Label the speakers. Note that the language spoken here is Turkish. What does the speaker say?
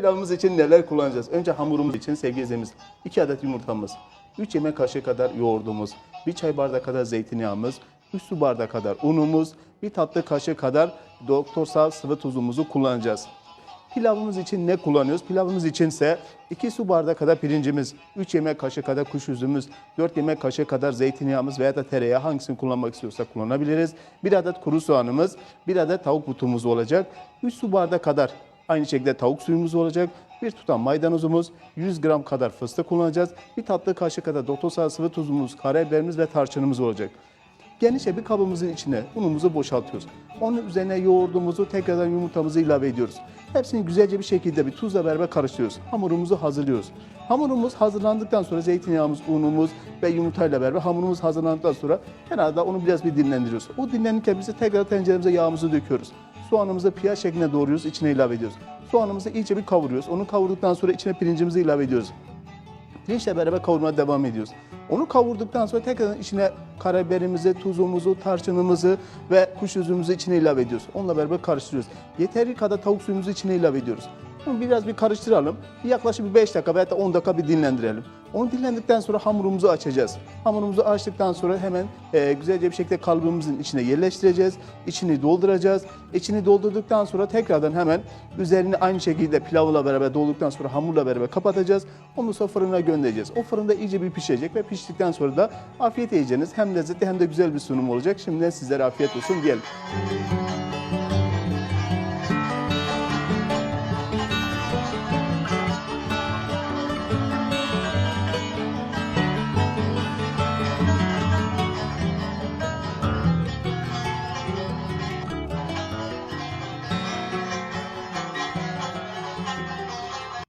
Speaker 1: Pilavımız için neler kullanacağız? Önce hamurumuz için sevgili izleyicilerimiz 2 adet yumurtamız, 3 yemek kaşığı kadar yoğurdumuz, 1 çay bardağı kadar zeytinyağımız, 3 su bardağı kadar unumuz, 1 tatlı kaşığı kadar doktorsal sıvı tuzumuzu kullanacağız. Pilavımız için ne kullanıyoruz? Pilavımız içinse 2 su bardağı kadar pirincimiz, 3 yemek kaşığı kadar kuş üzümümüz, 4 yemek kaşığı kadar zeytinyağımız veya da tereyağı hangisini kullanmak istiyorsak kullanabiliriz. 1 adet kuru soğanımız, 1 adet tavuk butumuz olacak. 3 su bardağı kadar aynı şekilde tavuk suyumuz olacak. Bir tutam maydanozumuz, 100 gram kadar fıstık kullanacağız. Bir tatlı kaşığı kadar doktorsal sıvı tuzumuz, karabiberimiz ve tarçınımız olacak. Genişçe bir kabımızın içine unumuzu boşaltıyoruz. Onun üzerine yoğurdumuzu tekrardan yumurtamızı ilave ediyoruz. Hepsini güzelce bir şekilde bir tuzla beraber karıştırıyoruz. Hamurumuzu hazırlıyoruz. Hamurumuz hazırlandıktan sonra zeytinyağımız, unumuz ve yumurtayla beraber hamurumuz hazırlandıktan sonra kenarda onu biraz bir dinlendiriyoruz. O dinlenirken biz de tekrar tenceremize yağımızı döküyoruz. Soğanımızı piyaz şeklinde doğruyoruz, içine ilave ediyoruz. Soğanımızı iyice bir kavuruyoruz. Onu kavurduktan sonra içine pirincimizi ilave ediyoruz. Pirinçle beraber kavurmaya devam ediyoruz. Onu kavurduktan sonra tekrardan içine karabiberimizi, tuzumuzu, tarçınımızı ve kuş üzümümüzü içine ilave ediyoruz. Onunla beraber karıştırıyoruz. Yeterli kadar tavuk suyumuzu içine ilave ediyoruz. Bunu biraz bir karıştıralım. Yaklaşık bir 5 dakika veya da 10 dakika bir dinlendirelim. Onu dinlendikten sonra hamurumuzu açacağız. Hamurumuzu açtıktan sonra hemen e, güzelce bir şekilde kalıbımızın içine yerleştireceğiz. İçini dolduracağız. İçini doldurduktan sonra tekrardan hemen üzerini aynı şekilde pilavla beraber dolduktan sonra hamurla beraber kapatacağız. Onu sonra fırına göndereceğiz. O fırında iyice bir pişecek ve piştikten sonra da afiyet yiyeceğiniz hem lezzetli hem de güzel bir sunum olacak. Şimdiden sizlere afiyet olsun diyelim.